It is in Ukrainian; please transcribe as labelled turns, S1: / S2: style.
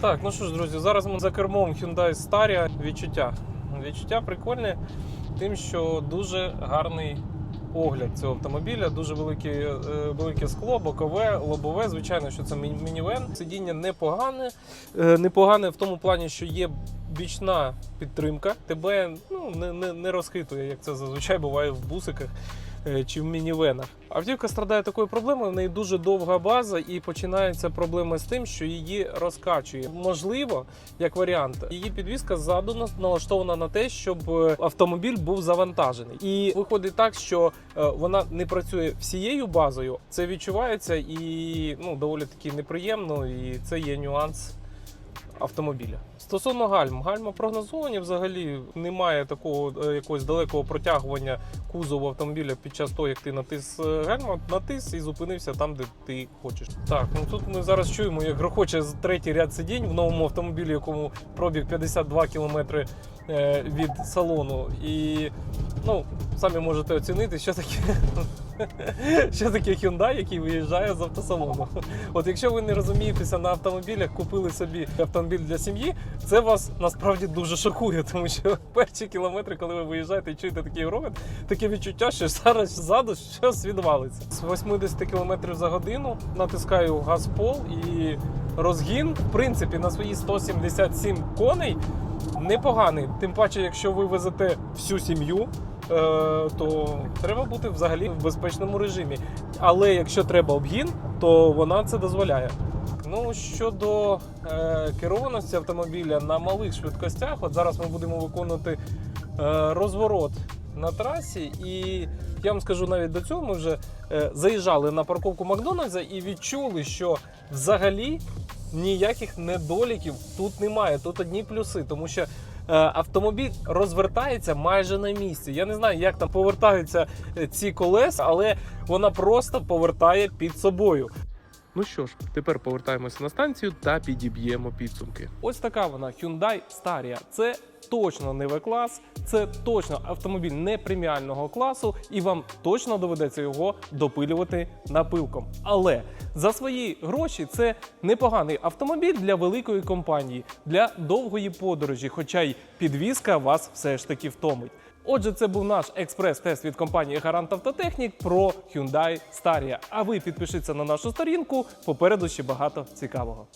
S1: Так, ну що ж, друзі, зараз ми за кермом Hyundai Staria. Відчуття. Відчуття прикольне, тим, що дуже гарний огляд цього автомобіля, дуже велике, е, велике скло, бокове, лобове. Звичайно, що це мінівен. Сидіння непогане. Е, Непогане в тому плані, що є бічна підтримка. Тебе ну, не, не, не розхитує, як це зазвичай буває в бусиках чи в мінівенах. Автівка страдає такою проблемою, в неї дуже довга база, і починається проблема з тим, що її розкачує. Можливо, як варіант, її підвізка ззаду налаштована на те, щоб е, автомобіль був завантажений. І виходить так, що е, вона не працює всією базою. Це відчувається і ну, доволі таки неприємно, і це є нюанс автомобіля. Стосовно гальм, гальма прогнозовані взагалі немає такого е, якогось далекого протягування кузову автомобіля під час того, як ти натис е, гальма, натис і зупинився там, де ти хочеш. Так, ну тут ми зараз чуємо, як грохоче третій ряд сидінь в новому автомобілі, якому пробіг 52 кілометри е, від салону. І ну, самі можете оцінити, що таке. Що таке Hyundai, який виїжджає з автосалону? От якщо ви не розумієтеся на автомобілях, купили собі автомобіль для сім'ї, це вас насправді дуже шокує, тому що перші кілометри, коли ви виїжджаєте і чуєте такий грохот, таке відчуття, що зараз ззаду щось відвалиться. З 80 км за годину натискаю газ пол і розгін, в принципі, на свої 177 коней непоганий. Тим паче, якщо ви везете всю сім'ю. Е, То треба бути взагалі в безпечному режимі. Але якщо треба обгін, то вона це дозволяє. Ну щодо е, керованості автомобіля на малих швидкостях, от зараз ми будемо виконувати е, розворот на трасі, і я вам скажу навіть до цього, ми вже е, заїжджали на парковку Макдональдса і відчули, що взагалі ніяких недоліків тут немає. Тут одні плюси, тому що. Е, Автомобіль розвертається майже на місці. Я не знаю, як там повертаються е, ці колеса, але вона просто повертає під собою. Ну що ж, тепер повертаємося на станцію та підіб'ємо підсумки. Ось така вона Hyundai Staria. Це точно не В-клас, це точно автомобіль не преміального класу, і вам точно доведеться його допилювати напилком. Але за свої гроші це непоганий автомобіль для великої компанії, для довгої подорожі, хоча й підвізка вас все ж таки втомить. Отже, це був наш експрес-тест від компанії Гарант Автотехнік про Hyundai Staria. А ви підпишіться на нашу сторінку. Попереду ще багато цікавого.